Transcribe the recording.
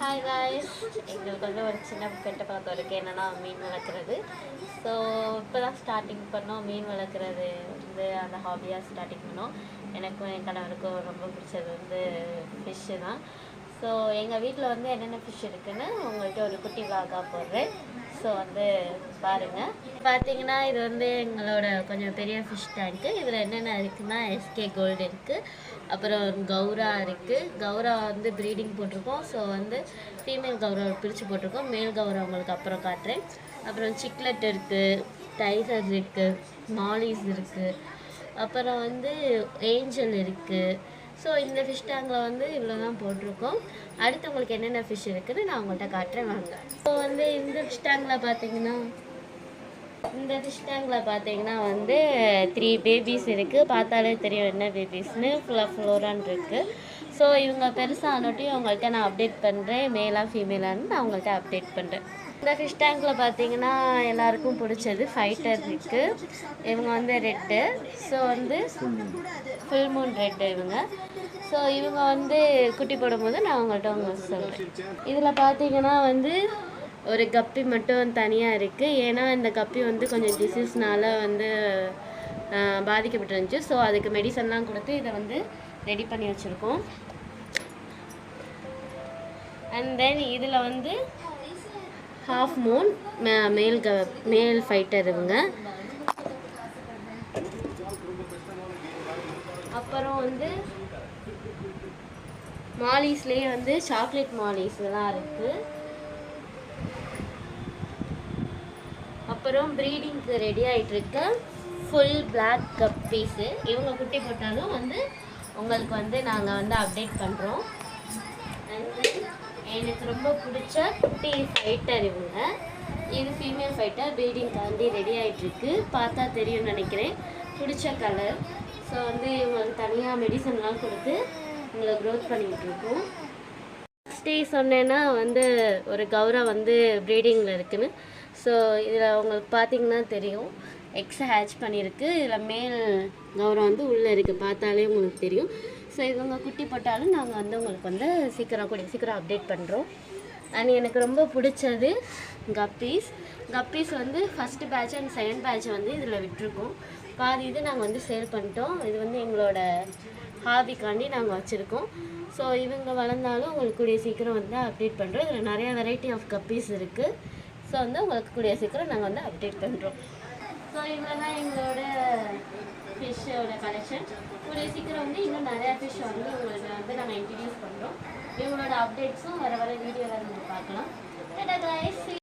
Hi guys எங்களுக்கு வந்து ஒரு சின்ன கெட்ட பழக்கம் இருக்குது என்னென்னா மீன் வளர்க்குறது. ஸோ இப்போ தான் ஸ்டார்டிங் பண்ணோம். மீன் வளர்க்குறது வந்து அந்த ஹாபியாக ஸ்டார்டிங் பண்ணோம். எனக்கும் என் கணவருக்கும் ரொம்ப பிடிச்சது வந்து ஃபிஷ்ஷு தான். ஸோ எங்கள் வீட்டில் வந்து என்னென்ன ஃபிஷ் இருக்குன்னு உங்கள்கிட்ட ஒரு குட்டி vlog-ஆ போடுறேன். ஸோ வந்து பாருங்கள் பார்த்தீங்கன்னா இது வந்து எங்களோட கொஞ்சம் பெரிய ஃபிஷ் டேங்க்கு இதில் என்னென்ன இருக்குன்னா எஸ்கே கோல்டு இருக்குது அப்புறம் கௌரா இருக்குது கௌரா வந்து ப்ரீடிங் போட்டிருக்கோம். ஸோ வந்து ஃபீமேல் கௌரா பிரித்து போட்டிருக்கோம். மேல் கௌரா உங்களுக்கு அப்புறம் காட்டுறேன். அப்புறம் சிக்லெட் இருக்குது டைசர் இருக்குது மாலிஸ் இருக்குது அப்புறம் வந்து ஏஞ்சல் இருக்குது ஸோ இந்த ஃபிஷ் டேங்கில் வந்து இவ்வளோ தான் போட்டிருக்கோம். அடுத்து உங்களுக்கு என்னென்ன ஃபிஷ் இருக்குதுன்னு நான் உங்கள்கிட்ட காட்டுறேன் வாங்க. ஸோ வந்து இந்த ஃபிஷ் டேங்கில் பார்த்தீங்கன்னா இந்த ஃபிஷ் டேங்கில் பார்த்தீங்கன்னா வந்து த்ரீ பேபிஸ் இருக்குது பார்த்தாலே தெரியும் என்ன பேபிஸ்னு ஃபுல்லாக ஃப்ளோரான் இருக்குது ஸோ இவங்க பெருசானட்டையும் உங்கள்கிட்ட நான் அப்டேட் பண்ணுறேன் மேலாக ஃபீமேலான்னு நான் உங்கள்கிட்ட அப்டேட் பண்ணுறேன் இந்த ஃபிஷ் டேங்கில் பார்த்தீங்கன்னா எல்லாருக்கும் பிடிச்சது ஃபைட்டர் இருக்குது இவங்க வந்து ரெட்டு. ஸோ வந்து ஃபுல் மூன் ரெட்டு இவங்க. ஸோ இவங்க வந்து குட்டி போடும்போது நான் அவங்கள்ட்ட அவங்க சொல்கிறேன் இதில் பார்த்தீங்கன்னா வந்து ஒரு கப்பி மட்டும் தனியாக இருக்குது ஏன்னா இந்த கப்பி வந்து கொஞ்சம் டிசீஸ்னால வந்து பாதிக்கப்பட்டிருந்துச்சு. ஸோ அதுக்கு மெடிசன்லாம் கொடுத்து இதை வந்து ரெடி பண்ணி வச்சுருக்கோம். அண்ட் தென் இதில் வந்து ஹாஃப் மூன் மேல் க மேல் ஃபைட்டர் இவங்க. அப்புறம் வந்து மாலிஸ்லேயே வந்து சாக்லேட் மாலிஸ் எல்லாம் இருக்குது அப்புறம் ப்ரீடிங்க்கு ரெடி ஆகிட்டு இருக்க ஃபுல் பிளாக் கப்பீஸு இவங்க குட்டி போட்டாலும் வந்து உங்களுக்கு வந்து நாங்கள் வந்து அப்டேட் பண்ணுறோம் எனக்கு ரொம்ப பிடிச்ச குட்டி ஃபைட்டர் இவங்க. இது ஃபீமேல் ஃபைட்டர் ப்ரீடிங் தாண்டி ரெடி ஆகிட்டுருக்கு பார்த்தா தெரியும்னு நினைக்கிறேன். பிடிச்ச கலர் ஸோ வந்து இவங்களுக்கு தனியாக மெடிசன்லாம் கொடுத்து உங்களை க்ரோத் பண்ணிக்கிட்டு இருக்கோம். சொன்னேன்னா வந்து ஒரு கௌரா வந்து ப்ரீடிங்கில் இருக்குன்னு. ஸோ இதில் உங்களுக்கு பார்த்தீங்கன்னா தெரியும். எக்ஸ் ஹேட்ச் பண்ணியிருக்கு. இதில் மேல் கௌரவம் வந்து உள்ளே இருக்குது பார்த்தாலே உங்களுக்கு தெரியும். ஸோ இவங்க குட்டி போட்டாலும் நாங்கள் வந்து உங்களுக்கு வந்து சீக்கிரம் கூடிய சீக்கிரம் அப்டேட் பண்ணுறோம் அண்ட் எனக்கு ரொம்ப பிடிச்சது கப்பீஸ் கப்பீஸ் வந்து first batch and second batch வந்து இதில் விட்டுருக்கோம். பாதி இது நாங்கள் வந்து சேல் பண்ணிட்டோம். இது வந்து எங்களோட ஹாபிக்காண்டி நாங்கள் வச்சுருக்கோம். ஸோ இவங்க வளர்ந்தாலும் உங்களுக்கு கூடிய சீக்கிரம் வந்து அப்டேட் பண்ணுறோம் இதில் நிறையா வெரைட்டி ஆஃப் கப்பீஸ் இருக்குது ஸோ வந்து உங்களுக்கு கூடிய சீக்கிரம் நாங்கள் வந்து அப்டேட் பண்ணுறோம் ஸோ இவ்வளோ தான் எங்களோட ஃபிஷ்ஷோட கலெக்ஷன் ஒரு சீக்கிரம் வந்து இன்னும் நிறையா ஃபிஷ் வந்து உங்களுக்கு வந்து நாங்கள் இன்ட்ரடியூஸ் பண்ணுறோம் இவங்களோட அப்டேட்ஸும் வர வர வீடியோவில் நீங்கள் பார்க்கலாம். டாடா காய்ஸ்